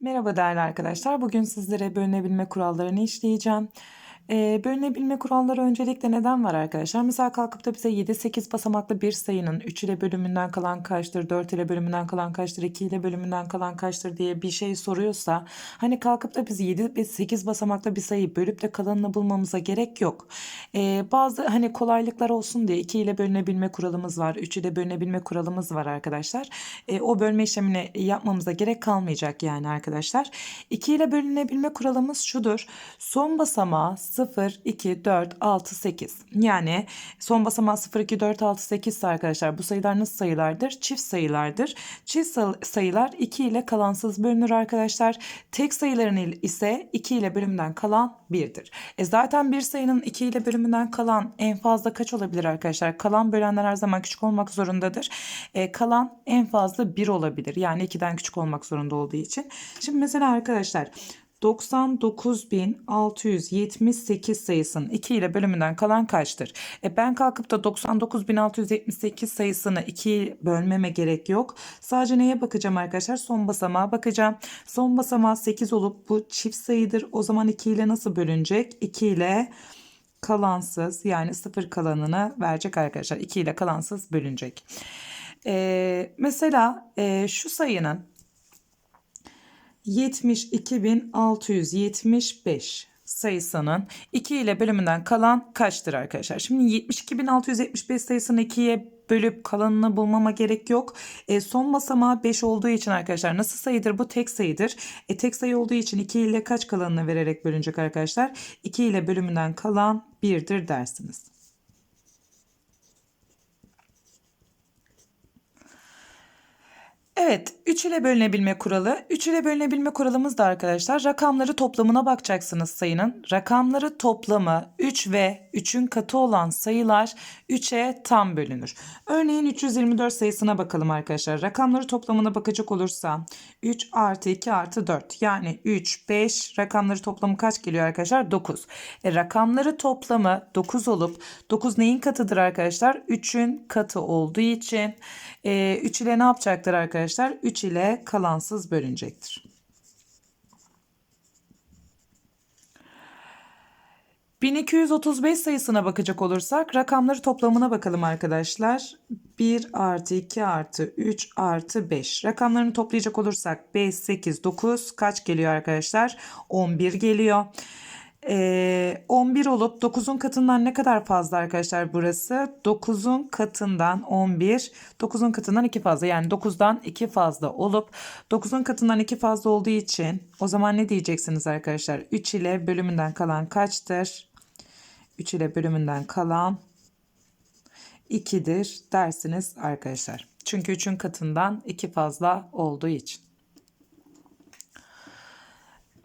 Merhaba değerli arkadaşlar. Bugün sizlere bölünebilme kurallarını işleyeceğim. Ee, bölünebilme kuralları öncelikle neden var arkadaşlar? Mesela kalkıp da bize 7-8 basamaklı bir sayının 3 ile bölümünden kalan kaçtır, 4 ile bölümünden kalan kaçtır, 2 ile bölümünden kalan kaçtır diye bir şey soruyorsa hani kalkıp da biz 7 ve 8 basamaklı bir sayıyı bölüp de kalanını bulmamıza gerek yok. Ee, bazı hani kolaylıklar olsun diye 2 ile bölünebilme kuralımız var, 3 ile bölünebilme kuralımız var arkadaşlar. Ee, o bölme işlemini yapmamıza gerek kalmayacak yani arkadaşlar. 2 ile bölünebilme kuralımız şudur. Son basamağı 0, 2, 4, 6, 8. Yani son basamağı 0, 2, 4, 6, 8 ise arkadaşlar bu sayılar nasıl sayılardır? Çift sayılardır. Çift sayı- sayılar 2 ile kalansız bölünür arkadaşlar. Tek sayıların ise 2 ile bölümünden kalan 1'dir. E zaten bir sayının 2 ile bölümünden kalan en fazla kaç olabilir arkadaşlar? Kalan bölenler her zaman küçük olmak zorundadır. E, kalan en fazla 1 olabilir. Yani 2'den küçük olmak zorunda olduğu için. Şimdi mesela arkadaşlar 99.678 sayısının 2 ile bölümünden kalan kaçtır? E ben kalkıp da 99.678 sayısını 2'ye bölmeme gerek yok. Sadece neye bakacağım arkadaşlar? Son basamağa bakacağım. Son basamağı 8 olup bu çift sayıdır. O zaman 2 ile nasıl bölünecek? 2 ile kalansız yani sıfır kalanını verecek arkadaşlar. 2 ile kalansız bölünecek. E, mesela e, şu sayının 72.675 sayısının 2 ile bölümünden kalan kaçtır arkadaşlar? Şimdi 72.675 sayısını 2'ye bölüp kalanını bulmama gerek yok. E, son basamağı 5 olduğu için arkadaşlar nasıl sayıdır? Bu tek sayıdır. E, tek sayı olduğu için 2 ile kaç kalanını vererek bölünecek arkadaşlar? 2 ile bölümünden kalan 1'dir dersiniz. Evet, 3 ile bölünebilme kuralı. 3 ile bölünebilme kuralımız da arkadaşlar rakamları toplamına bakacaksınız sayının. Rakamları toplamı 3 ve 3'ün katı olan sayılar 3'e tam bölünür. Örneğin 324 sayısına bakalım arkadaşlar. Rakamları toplamına bakacak olursam 3 artı 2 artı 4 yani 3, 5 rakamları toplamı kaç geliyor arkadaşlar? 9. E, rakamları toplamı 9 olup 9 neyin katıdır arkadaşlar? 3'ün katı olduğu için e, 3 ile ne yapacaktır arkadaşlar? 3 ile kalansız bölünecektir. ...1235 sayısına bakacak olursak... ...rakamları toplamına bakalım arkadaşlar. 1 artı 2 artı 3 artı 5. Rakamlarını toplayacak olursak... ...5, 8, 9... ...kaç geliyor arkadaşlar? 11 geliyor. Ee, 11 olup 9'un katından ne kadar fazla arkadaşlar burası? 9'un katından 11, 9'un katından 2 fazla yani 9'dan 2 fazla olup 9'un katından 2 fazla olduğu için o zaman ne diyeceksiniz arkadaşlar? 3 ile bölümünden kalan kaçtır? 3 ile bölümünden kalan 2'dir dersiniz arkadaşlar. Çünkü 3'ün katından 2 fazla olduğu için.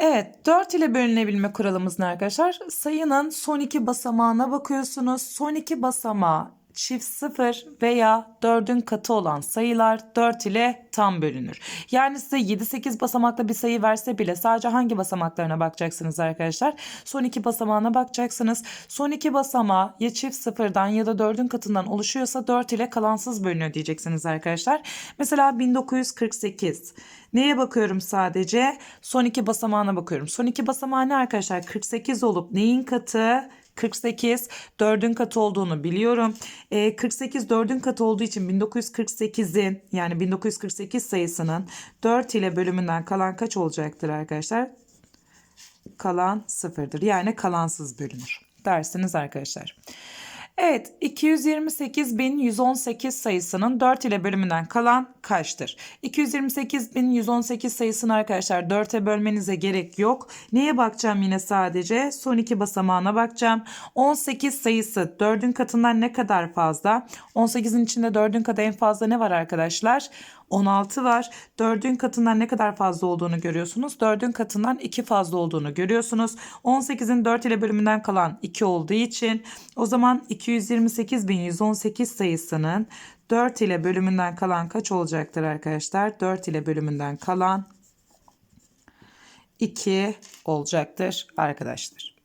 Evet 4 ile bölünebilme kuralımız ne arkadaşlar? Sayının son iki basamağına bakıyorsunuz. Son iki basamağı çift sıfır veya 4'ün katı olan sayılar 4 ile tam bölünür. Yani size 7-8 basamaklı bir sayı verse bile sadece hangi basamaklarına bakacaksınız arkadaşlar? Son iki basamağına bakacaksınız. Son iki basamağı ya çift sıfırdan ya da 4'ün katından oluşuyorsa 4 ile kalansız bölünüyor diyeceksiniz arkadaşlar. Mesela 1948. Neye bakıyorum sadece? Son iki basamağına bakıyorum. Son iki basamağı ne arkadaşlar? 48 olup neyin katı? 48 4'ün katı olduğunu biliyorum. E, 48 4'ün katı olduğu için 1948'in yani 1948 sayısının 4 ile bölümünden kalan kaç olacaktır arkadaşlar? Kalan sıfırdır. Yani kalansız bölünür. Dersiniz arkadaşlar. Evet 228.118 sayısının 4 ile bölümünden kalan kaçtır? 228.118 sayısını arkadaşlar 4'e bölmenize gerek yok. Neye bakacağım yine sadece? Son iki basamağına bakacağım. 18 sayısı 4'ün katından ne kadar fazla? 18'in içinde 4'ün katı en fazla ne var arkadaşlar? 16 var. 4'ün katından ne kadar fazla olduğunu görüyorsunuz. 4'ün katından 2 fazla olduğunu görüyorsunuz. 18'in 4 ile bölümünden kalan 2 olduğu için o zaman 228.118 sayısının 4 ile bölümünden kalan kaç olacaktır arkadaşlar? 4 ile bölümünden kalan 2 olacaktır arkadaşlar.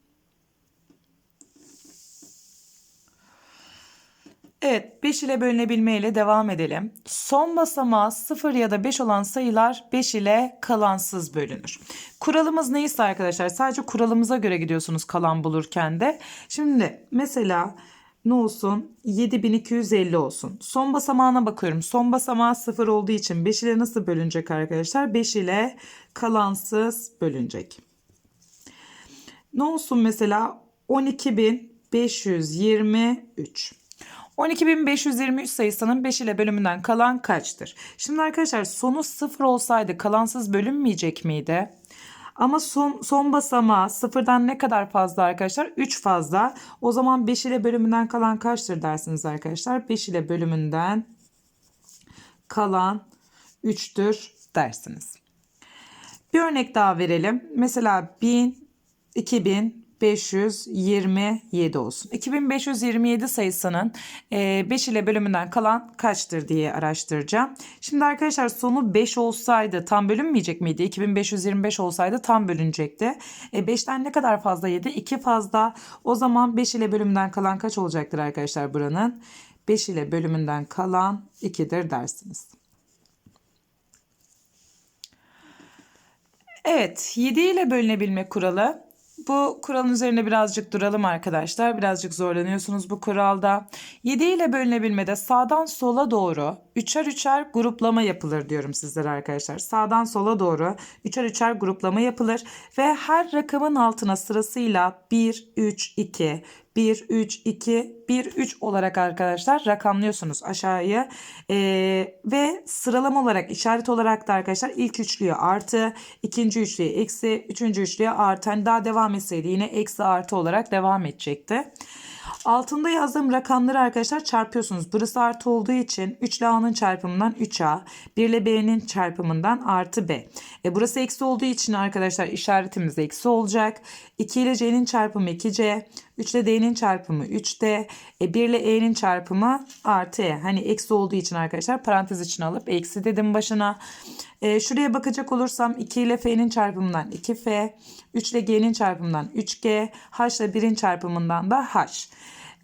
Evet 5 ile bölünebilme ile devam edelim. Son basamağı 0 ya da 5 olan sayılar 5 ile kalansız bölünür. Kuralımız neyse arkadaşlar sadece kuralımıza göre gidiyorsunuz kalan bulurken de. Şimdi mesela ne olsun 7250 olsun. Son basamağına bakıyorum. Son basamağı 0 olduğu için 5 ile nasıl bölünecek arkadaşlar? 5 ile kalansız bölünecek. Ne olsun mesela 12523. 12523 sayısının 5 ile bölümünden kalan kaçtır? Şimdi arkadaşlar sonu 0 olsaydı kalansız bölünmeyecek miydi? Ama son, son basamağı sıfırdan ne kadar fazla arkadaşlar? 3 fazla. O zaman 5 ile bölümünden kalan kaçtır dersiniz arkadaşlar? 5 ile bölümünden kalan 3'tür dersiniz. Bir örnek daha verelim. Mesela 1000, 2000, 527 olsun. 2527 sayısının 5 ile bölümünden kalan kaçtır diye araştıracağım. Şimdi arkadaşlar sonu 5 olsaydı tam bölünmeyecek miydi? 2525 olsaydı tam bölünecekti. E 5'ten ne kadar fazla yedi? 2 fazla. O zaman 5 ile bölümünden kalan kaç olacaktır arkadaşlar buranın? 5 ile bölümünden kalan 2'dir dersiniz. Evet 7 ile bölünebilme kuralı bu kuralın üzerine birazcık duralım arkadaşlar. Birazcık zorlanıyorsunuz bu kuralda. 7 ile bölünebilmede sağdan sola doğru üçer üçer gruplama yapılır diyorum sizlere arkadaşlar. Sağdan sola doğru üçer üçer gruplama yapılır ve her rakamın altına sırasıyla 1, 3, 2, 1, 3, 2, 1, 3 olarak arkadaşlar rakamlıyorsunuz aşağıya. Ee, ve sıralama olarak işaret olarak da arkadaşlar ilk üçlüye artı, ikinci üçlüye eksi, üçüncü üçlüye artı. Hani daha devam etseydi yine eksi artı olarak devam edecekti. Altında yazdığım rakamları arkadaşlar çarpıyorsunuz. Burası artı olduğu için 3 ile A'nın çarpımından 3A, 1 ile B'nin çarpımından artı B. E burası eksi olduğu için arkadaşlar işaretimiz eksi olacak. 2 ile C'nin çarpımı 2C, 3 ile D'nin çarpımı 3D, e 1 ile E'nin çarpımı artı E. Hani eksi olduğu için arkadaşlar parantez için alıp eksi dedim başına. E, şuraya bakacak olursam 2 ile F'nin çarpımından 2F, 3 ile G'nin çarpımından 3G, H ile 1'in çarpımından da H.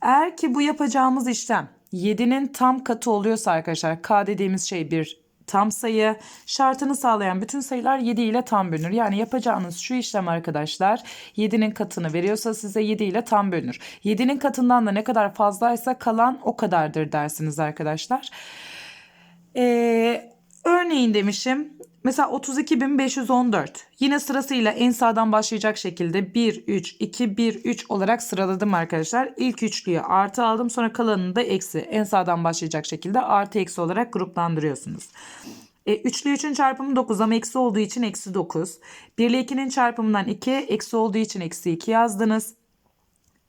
Eğer ki bu yapacağımız işlem 7'nin tam katı oluyorsa arkadaşlar K dediğimiz şey bir tam sayı şartını sağlayan bütün sayılar 7 ile tam bölünür. Yani yapacağınız şu işlem arkadaşlar 7'nin katını veriyorsa size 7 ile tam bölünür. 7'nin katından da ne kadar fazlaysa kalan o kadardır dersiniz arkadaşlar. Ee, örneğin demişim Mesela 32.514 yine sırasıyla en sağdan başlayacak şekilde 1, 3, 2, 1, 3 olarak sıraladım arkadaşlar. İlk üçlüye artı aldım sonra kalanını da eksi en sağdan başlayacak şekilde artı eksi olarak gruplandırıyorsunuz. E, 3 ile 3'ün çarpımı 9 ama eksi olduğu için eksi 9. 1 ile 2'nin çarpımından 2 eksi olduğu için eksi 2 yazdınız.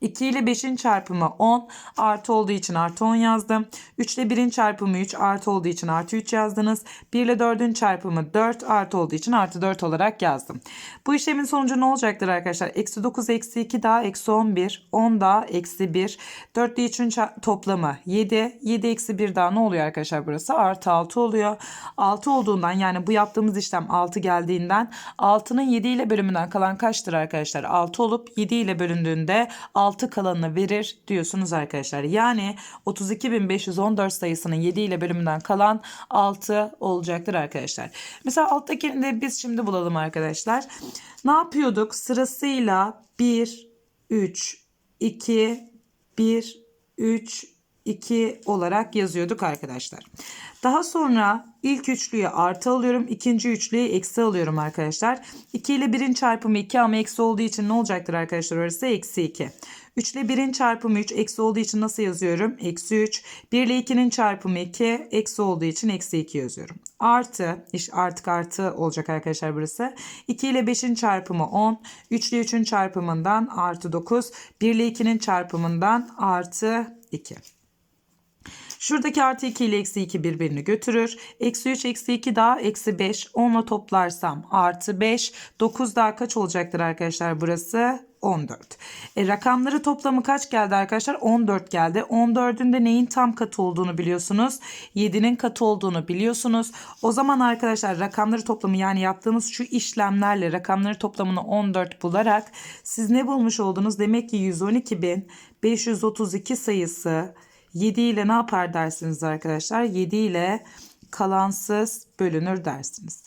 2 ile 5'in çarpımı 10 artı olduğu için artı 10 yazdım. 3 ile 1'in çarpımı 3 artı olduğu için artı 3 yazdınız. 1 ile 4'ün çarpımı 4 artı olduğu için artı 4 olarak yazdım. Bu işlemin sonucu ne olacaktır arkadaşlar? Eksi 9 eksi 2 daha eksi 11. 10 daha eksi 1. 4 ile 3'ün toplamı 7. 7 eksi 1 daha ne oluyor arkadaşlar burası? Artı 6 oluyor. 6 olduğundan yani bu yaptığımız işlem 6 geldiğinden 6'nın 7 ile bölümünden kalan kaçtır arkadaşlar? 6 olup 7 ile bölündüğünde 6 6 kalanını verir diyorsunuz arkadaşlar. Yani 32.514 sayısının 7 ile bölümünden kalan 6 olacaktır arkadaşlar. Mesela alttakini de biz şimdi bulalım arkadaşlar. Ne yapıyorduk? Sırasıyla 1, 3, 2, 1, 3, 2 olarak yazıyorduk arkadaşlar. Daha sonra ilk üçlüye artı alıyorum. ikinci üçlüye eksi alıyorum arkadaşlar. 2 ile 1'in çarpımı 2 ama eksi olduğu için ne olacaktır arkadaşlar orası? Eksi 2. 3 ile 1'in çarpımı 3 eksi olduğu için nasıl yazıyorum? Eksi 3. 1 ile 2'nin çarpımı 2 eksi olduğu için eksi 2 yazıyorum. Artı işte artık artı olacak arkadaşlar burası. 2 ile 5'in çarpımı 10. 3 ile 3'ün çarpımından artı 9. 1 ile 2'nin çarpımından artı 2. Şuradaki artı 2 ile eksi 2 birbirini götürür. Eksi 3 eksi 2 daha eksi 5. 10 ile toplarsam artı 5. 9 daha kaç olacaktır arkadaşlar burası? 14. E, rakamları toplamı kaç geldi arkadaşlar? 14 geldi. 14'ün de neyin tam katı olduğunu biliyorsunuz. 7'nin katı olduğunu biliyorsunuz. O zaman arkadaşlar rakamları toplamı yani yaptığımız şu işlemlerle rakamları toplamını 14 bularak siz ne bulmuş oldunuz? Demek ki 112.532 sayısı 7 ile ne yapar dersiniz arkadaşlar? 7 ile kalansız bölünür dersiniz.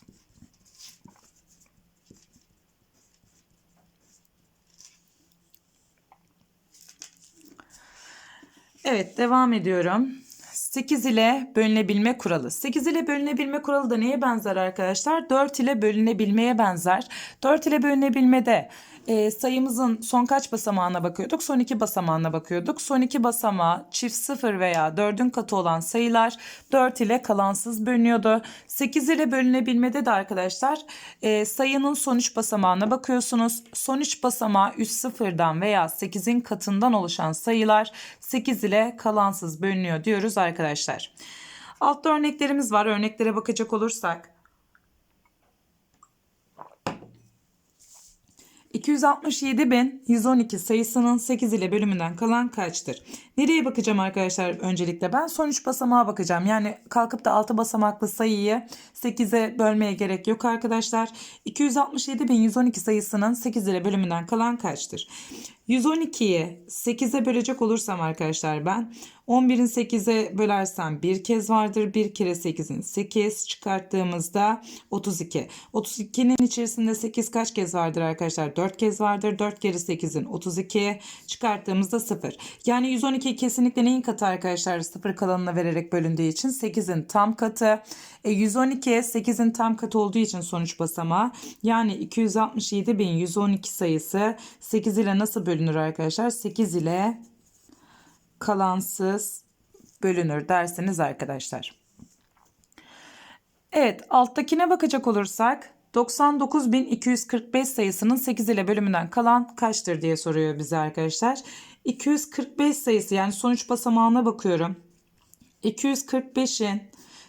Evet devam ediyorum. 8 ile bölünebilme kuralı. 8 ile bölünebilme kuralı da neye benzer arkadaşlar? 4 ile bölünebilmeye benzer. 4 ile bölünebilmede e, sayımızın son kaç basamağına bakıyorduk? Son iki basamağına bakıyorduk. Son iki basamağı çift 0 veya 4'ün katı olan sayılar 4 ile kalansız bölünüyordu. 8 ile bölünebilmede de arkadaşlar e, sayının son 3 basamağına bakıyorsunuz. Son 3 basamağı üst sıfırdan veya 8'in katından oluşan sayılar 8 ile kalansız bölünüyor diyoruz arkadaşlar. Altta örneklerimiz var. Örneklere bakacak olursak 267.112 sayısının 8 ile bölümünden kalan kaçtır? Nereye bakacağım arkadaşlar öncelikle? Ben son 3 basamağa bakacağım. Yani kalkıp da 6 basamaklı sayıyı 8'e bölmeye gerek yok arkadaşlar. 267.112 sayısının 8 ile bölümünden kalan kaçtır? 112'yi 8'e bölecek olursam arkadaşlar ben 11'in 8'e bölersem bir kez vardır. Bir kere 8'in 8 çıkarttığımızda 32. 32'nin içerisinde 8 kaç kez vardır arkadaşlar? 4 kez vardır. 4 kere 8'in 32 çıkarttığımızda 0. Yani 112 kesinlikle neyin katı arkadaşlar? 0 kalanına vererek bölündüğü için 8'in tam katı. E, 112 8'in tam katı olduğu için sonuç basamağı. Yani 267.112 sayısı 8 ile nasıl bölünür arkadaşlar? 8 ile kalansız bölünür dersiniz arkadaşlar. Evet alttakine bakacak olursak 99.245 sayısının 8 ile bölümünden kalan kaçtır diye soruyor bize arkadaşlar. 245 sayısı yani sonuç basamağına bakıyorum. 245'in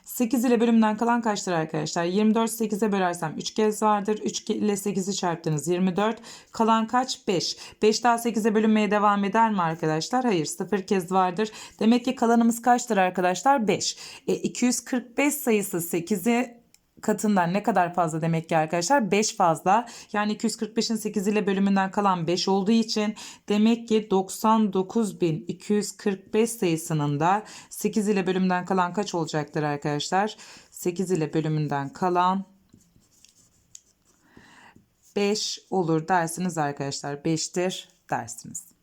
8 ile bölümünden kalan kaçtır arkadaşlar? 24 8'e bölersem 3 kez vardır. 3 ile 8'i çarptınız 24. Kalan kaç? 5. 5 daha 8'e bölünmeye devam eder mi arkadaşlar? Hayır 0 kez vardır. Demek ki kalanımız kaçtır arkadaşlar? 5. E, 245 sayısı 8'i katından ne kadar fazla demek ki arkadaşlar? 5 fazla. Yani 245'in 8 ile bölümünden kalan 5 olduğu için demek ki 99.245 sayısının da 8 ile bölümünden kalan kaç olacaktır arkadaşlar? 8 ile bölümünden kalan 5 olur dersiniz arkadaşlar. 5'tir dersiniz.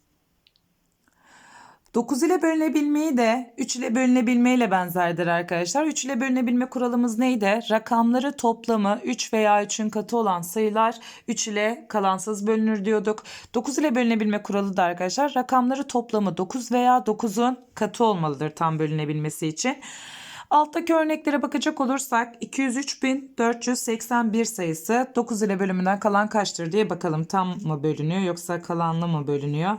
9 ile bölünebilmeyi de 3 ile bölünebilmeyle benzerdir arkadaşlar. 3 ile bölünebilme kuralımız neydi? Rakamları toplamı 3 veya 3'ün katı olan sayılar 3 ile kalansız bölünür diyorduk. 9 ile bölünebilme kuralı da arkadaşlar rakamları toplamı 9 veya 9'un katı olmalıdır tam bölünebilmesi için. Alttaki örneklere bakacak olursak 203.481 sayısı 9 ile bölümünden kalan kaçtır diye bakalım. Tam mı bölünüyor yoksa kalanlı mı bölünüyor?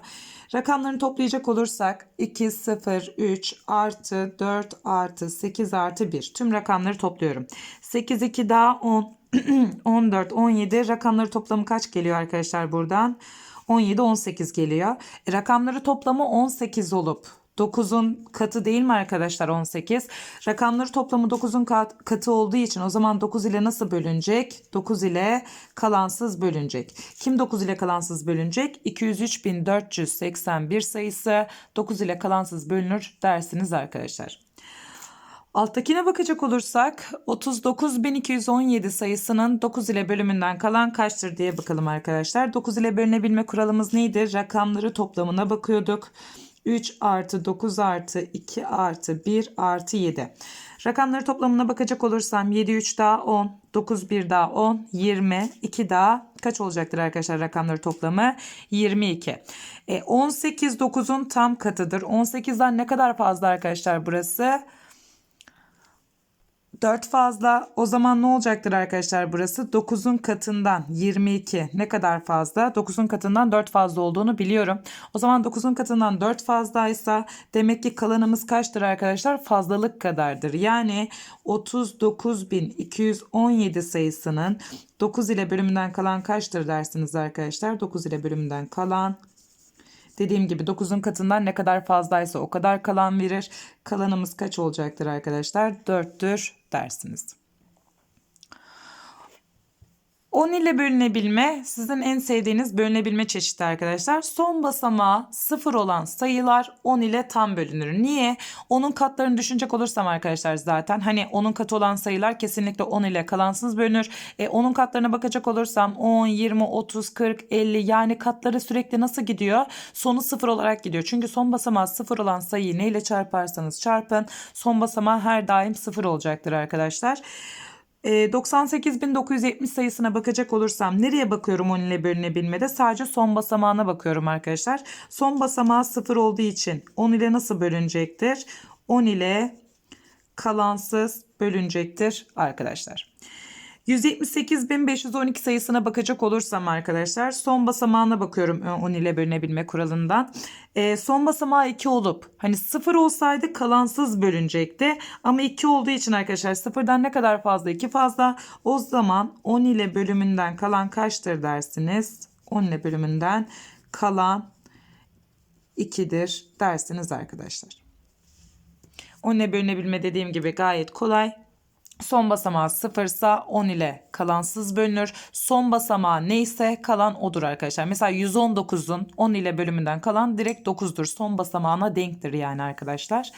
Rakamlarını toplayacak olursak 2, 0, 3 artı 4 artı 8 artı 1. Tüm rakamları topluyorum. 8, 2 daha 10, 14, 17 rakamları toplamı kaç geliyor arkadaşlar buradan? 17, 18 geliyor. E, rakamları toplamı 18 olup 9'un katı değil mi arkadaşlar 18? Rakamları toplamı 9'un kat, katı olduğu için o zaman 9 ile nasıl bölünecek? 9 ile kalansız bölünecek. Kim 9 ile kalansız bölünecek? 203.481 sayısı 9 ile kalansız bölünür dersiniz arkadaşlar. Alttakine bakacak olursak 39.217 sayısının 9 ile bölümünden kalan kaçtır diye bakalım arkadaşlar. 9 ile bölünebilme kuralımız neydi? Rakamları toplamına bakıyorduk. 3 artı 9 artı 2 artı 1 artı 7. Rakamları toplamına bakacak olursam 7 3 daha 10, 9 1 daha 10, 20, 2 daha kaç olacaktır arkadaşlar rakamları toplamı? 22. E, 18 9'un tam katıdır. 18'den ne kadar fazla arkadaşlar burası? 4 fazla o zaman ne olacaktır arkadaşlar burası 9'un katından 22 ne kadar fazla 9'un katından 4 fazla olduğunu biliyorum. O zaman 9'un katından 4 fazlaysa demek ki kalanımız kaçtır arkadaşlar fazlalık kadardır. Yani 39.217 sayısının 9 ile bölümünden kalan kaçtır dersiniz arkadaşlar 9 ile bölümünden kalan Dediğim gibi 9'un katından ne kadar fazlaysa o kadar kalan verir. Kalanımız kaç olacaktır arkadaşlar? 4'tür dersiniz. 10 ile bölünebilme sizin en sevdiğiniz bölünebilme çeşidi arkadaşlar. Son basamağı 0 olan sayılar 10 ile tam bölünür. Niye? Onun katlarını düşünecek olursam arkadaşlar zaten hani onun katı olan sayılar kesinlikle 10 ile kalansız bölünür. E, onun katlarına bakacak olursam 10, 20, 30, 40, 50 yani katları sürekli nasıl gidiyor? Sonu 0 olarak gidiyor. Çünkü son basamağı 0 olan sayıyı neyle çarparsanız çarpın son basamağı her daim 0 olacaktır arkadaşlar. E, 98.970 sayısına bakacak olursam nereye bakıyorum 10 ile bölünebilmede? Sadece son basamağına bakıyorum arkadaşlar. Son basamağı 0 olduğu için 10 ile nasıl bölünecektir? 10 ile kalansız bölünecektir arkadaşlar. 178.512 sayısına bakacak olursam arkadaşlar son basamağına bakıyorum 10 ile bölünebilme kuralından. E, son basamağı 2 olup hani 0 olsaydı kalansız bölünecekti. Ama 2 olduğu için arkadaşlar sıfırdan ne kadar fazla 2 fazla. O zaman 10 ile bölümünden kalan kaçtır dersiniz? 10 ile bölümünden kalan 2'dir dersiniz arkadaşlar. 10 ile bölünebilme dediğim gibi gayet kolay. Son basamağı sıfırsa 10 ile kalansız bölünür. Son basamağı neyse kalan odur arkadaşlar. Mesela 119'un 10 ile bölümünden kalan direkt 9'dur. Son basamağına denktir yani arkadaşlar.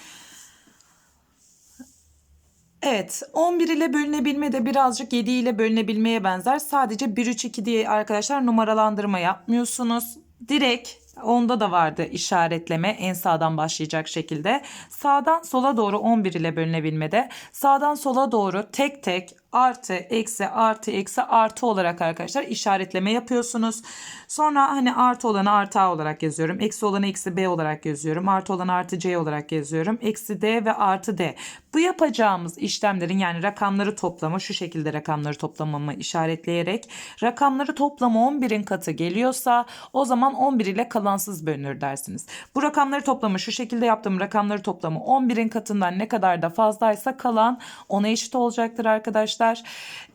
Evet 11 ile bölünebilme de birazcık 7 ile bölünebilmeye benzer. Sadece 1 3 2 diye arkadaşlar numaralandırma yapmıyorsunuz. Direkt Onda da vardı işaretleme en sağdan başlayacak şekilde. Sağdan sola doğru 11 ile bölünebilmede. Sağdan sola doğru tek tek artı eksi artı eksi artı olarak arkadaşlar işaretleme yapıyorsunuz. Sonra hani artı olanı artı A olarak yazıyorum. Eksi olanı eksi B olarak yazıyorum. Artı olanı artı C olarak yazıyorum. Eksi D ve artı D. Bu yapacağımız işlemlerin yani rakamları toplamı şu şekilde rakamları toplamamı işaretleyerek rakamları toplamı 11'in katı geliyorsa o zaman 11 ile kalansız bölünür dersiniz. Bu rakamları toplamı şu şekilde yaptığım rakamları toplamı 11'in katından ne kadar da fazlaysa kalan ona eşit olacaktır arkadaşlar.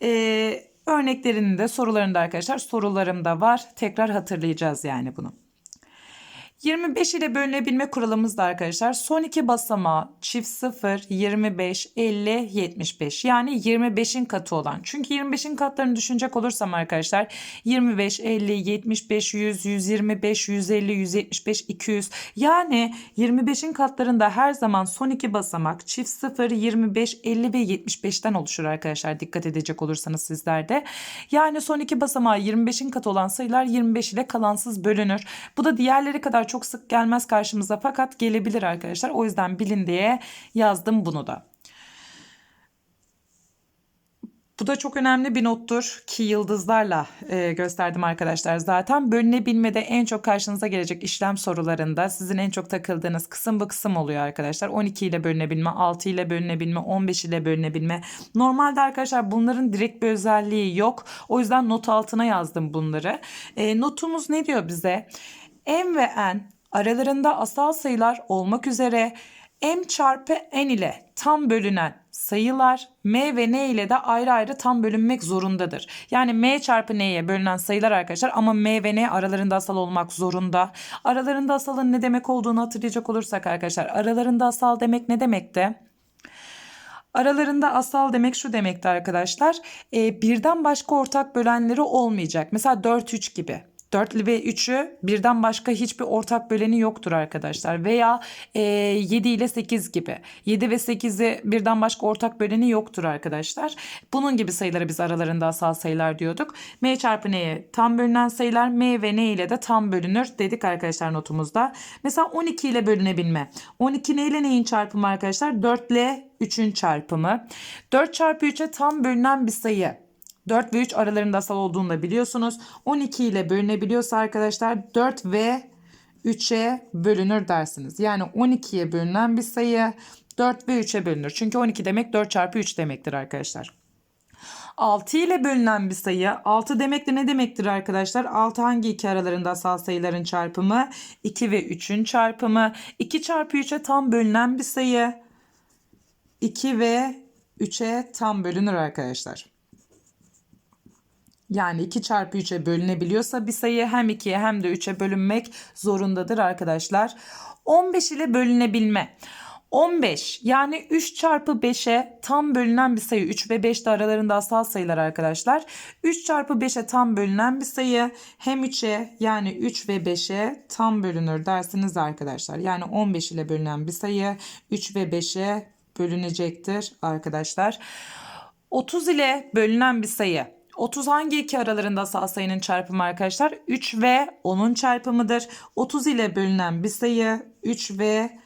Ee, örneklerini de sorularında arkadaşlar sorularımda var. Tekrar hatırlayacağız yani bunu. 25 ile bölünebilme kuralımız da arkadaşlar son iki basamağı çift 0, 25, 50, 75 yani 25'in katı olan. Çünkü 25'in katlarını düşünecek olursam arkadaşlar 25, 50, 75, 100, 125, 150, 175, 200 yani 25'in katlarında her zaman son iki basamak çift 0, 25, 50 ve 75'ten oluşur arkadaşlar dikkat edecek olursanız sizlerde. Yani son iki basamağı 25'in katı olan sayılar 25 ile kalansız bölünür. Bu da diğerleri kadar çok sık gelmez karşımıza fakat gelebilir arkadaşlar. O yüzden bilin diye yazdım bunu da. Bu da çok önemli bir nottur ki yıldızlarla e, gösterdim arkadaşlar zaten. Bölünebilmede en çok karşınıza gelecek işlem sorularında sizin en çok takıldığınız kısım bu kısım oluyor arkadaşlar. 12 ile bölünebilme, 6 ile bölünebilme, 15 ile bölünebilme. Normalde arkadaşlar bunların direkt bir özelliği yok. O yüzden not altına yazdım bunları. E, notumuz ne diyor bize? M ve n aralarında asal sayılar olmak üzere m çarpı n ile tam bölünen sayılar m ve n ile de ayrı ayrı tam bölünmek zorundadır. Yani m çarpı n'ye bölünen sayılar arkadaşlar ama m ve n aralarında asal olmak zorunda. Aralarında asalın ne demek olduğunu hatırlayacak olursak arkadaşlar aralarında asal demek ne demekti? Aralarında asal demek şu demekti arkadaşlar. E, birden başka ortak bölenleri olmayacak. Mesela 4-3 gibi. 4 ve 3'ü birden başka hiçbir ortak böleni yoktur arkadaşlar. Veya e, 7 ile 8 gibi. 7 ve 8'i birden başka ortak böleni yoktur arkadaşlar. Bunun gibi sayıları biz aralarında asal sayılar diyorduk. M çarpı N'ye tam bölünen sayılar M ve N ile de tam bölünür dedik arkadaşlar notumuzda. Mesela 12 ile bölünebilme. 12 ne ile neyin çarpımı arkadaşlar? 4 ile 3'ün çarpımı. 4 çarpı 3'e tam bölünen bir sayı. 4 ve 3 aralarında asal olduğunu da biliyorsunuz. 12 ile bölünebiliyorsa arkadaşlar 4 ve 3'e bölünür dersiniz. Yani 12'ye bölünen bir sayı 4 ve 3'e bölünür. Çünkü 12 demek 4 çarpı 3 demektir arkadaşlar. 6 ile bölünen bir sayı 6 demek de ne demektir arkadaşlar? 6 hangi iki aralarında asal sayıların çarpımı? 2 ve 3'ün çarpımı. 2 çarpı 3'e tam bölünen bir sayı. 2 ve 3'e tam bölünür arkadaşlar. Yani 2 çarpı 3'e bölünebiliyorsa bir sayı hem 2'ye hem de 3'e bölünmek zorundadır arkadaşlar. 15 ile bölünebilme. 15 yani 3 çarpı 5'e tam bölünen bir sayı 3 ve 5 de aralarında asal sayılar arkadaşlar. 3 çarpı 5'e tam bölünen bir sayı hem 3'e yani 3 ve 5'e tam bölünür dersiniz arkadaşlar. Yani 15 ile bölünen bir sayı 3 ve 5'e bölünecektir arkadaşlar. 30 ile bölünen bir sayı 30 hangi iki aralarında asal sayının çarpımı arkadaşlar? 3 ve 10'un çarpımıdır. 30 ile bölünen bir sayı 3 ve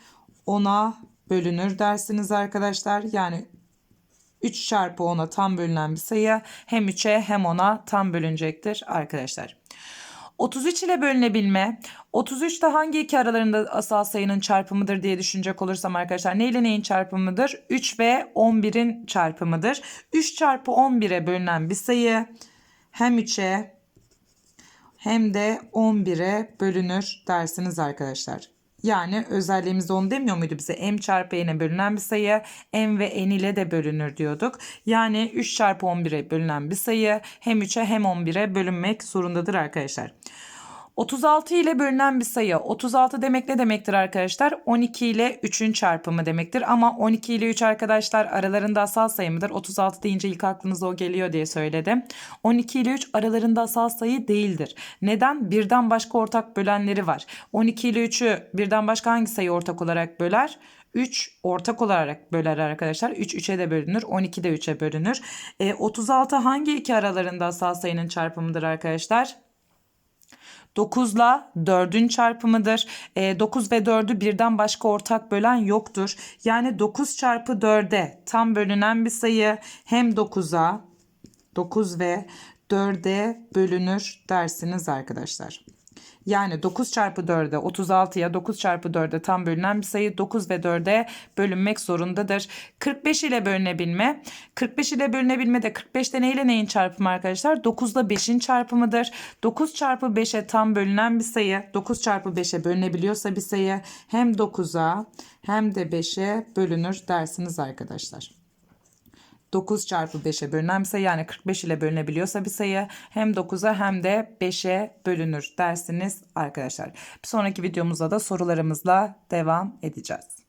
10'a bölünür dersiniz arkadaşlar. Yani 3 çarpı 10'a tam bölünen bir sayı hem 3'e hem 10'a tam bölünecektir arkadaşlar. 33 ile bölünebilme. 33 de hangi iki aralarında asal sayının çarpımıdır diye düşünecek olursam arkadaşlar ne ile neyin çarpımıdır? 3 ve 11'in çarpımıdır. 3 çarpı 11'e bölünen bir sayı hem 3'e hem de 11'e bölünür dersiniz arkadaşlar. Yani özelliğimizde onu demiyor muydu bize? M çarpı n'e bölünen bir sayı m ve n ile de bölünür diyorduk. Yani 3 çarpı 11'e bölünen bir sayı hem 3'e hem 11'e bölünmek zorundadır arkadaşlar. 36 ile bölünen bir sayı. 36 demek ne demektir arkadaşlar? 12 ile 3'ün çarpımı demektir. Ama 12 ile 3 arkadaşlar aralarında asal sayı mıdır? 36 deyince ilk aklınıza o geliyor diye söyledim. 12 ile 3 aralarında asal sayı değildir. Neden? Birden başka ortak bölenleri var. 12 ile 3'ü birden başka hangi sayı ortak olarak böler? 3 ortak olarak böler arkadaşlar. 3 3'e de bölünür. 12 de 3'e bölünür. E, 36 hangi iki aralarında asal sayının çarpımıdır arkadaşlar? 9 ile 4'ün çarpımıdır. E, 9 ve 4'ü birden başka ortak bölen yoktur. Yani 9 çarpı 4'e tam bölünen bir sayı hem 9'a 9 ve 4'e bölünür dersiniz arkadaşlar. Yani 9 çarpı 4'e 36'ya 9 çarpı 4'e tam bölünen bir sayı 9 ve 4'e bölünmek zorundadır. 45 ile bölünebilme. 45 ile bölünebilme de 45'te ne ile neyin çarpımı arkadaşlar? 9 ile 5'in çarpımıdır. 9 çarpı 5'e tam bölünen bir sayı 9 çarpı 5'e bölünebiliyorsa bir sayı hem 9'a hem de 5'e bölünür dersiniz arkadaşlar. 9 çarpı 5'e bölünen bir sayı yani 45 ile bölünebiliyorsa bir sayı hem 9'a hem de 5'e bölünür dersiniz arkadaşlar. Bir sonraki videomuzda da sorularımızla devam edeceğiz.